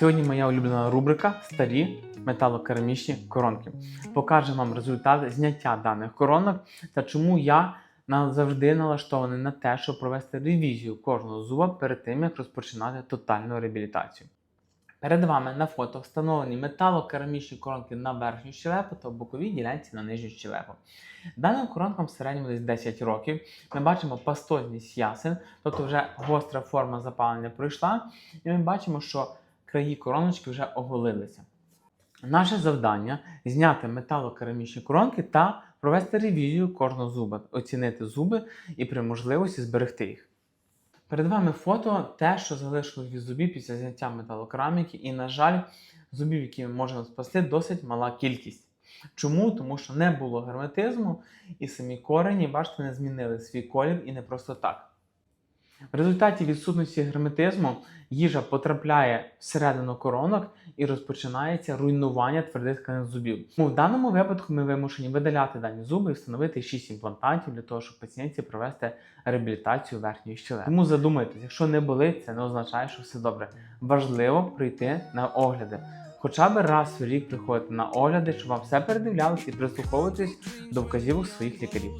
Сьогодні моя улюблена рубрика Старі металокерамічні коронки. Покажу вам результат зняття даних коронок та чому я завжди налаштований на те, щоб провести ревізію кожного зуба перед тим, як розпочинати тотальну реабілітацію. Перед вами на фото встановлені металокерамічні коронки на верхню щелепу та в боковій ділянці на нижню щелепу. Даним коронкам в середньому десь 10 років. Ми бачимо пастозність ясен, тобто вже гостра форма запалення пройшла, і ми бачимо, що краї короночки вже оголилися. Наше завдання зняти металокерамічні коронки та провести ревізію кожного зуба, оцінити зуби і при можливості зберегти їх. Перед вами фото те, що залишилось від зубів після зняття металокераміки, і, на жаль, зубів, які ми можемо спасти, досить мала кількість. Чому? Тому що не було герметизму, і самі корені, бачите, не змінили свій колір і не просто так. В результаті відсутності герметизму їжа потрапляє всередину коронок і розпочинається руйнування твердих тканин зубів. Тому в даному випадку ми вимушені видаляти дані зуби і встановити 6 імплантантів для того, щоб пацієнті провести реабілітацію верхньої щелепи. Тому задумайтесь, якщо не болить, це не означає, що все добре. Важливо прийти на огляди. Хоча б раз в рік приходити на огляди, щоб вам все передивлялися і прислуховуватись до вказівок своїх лікарів.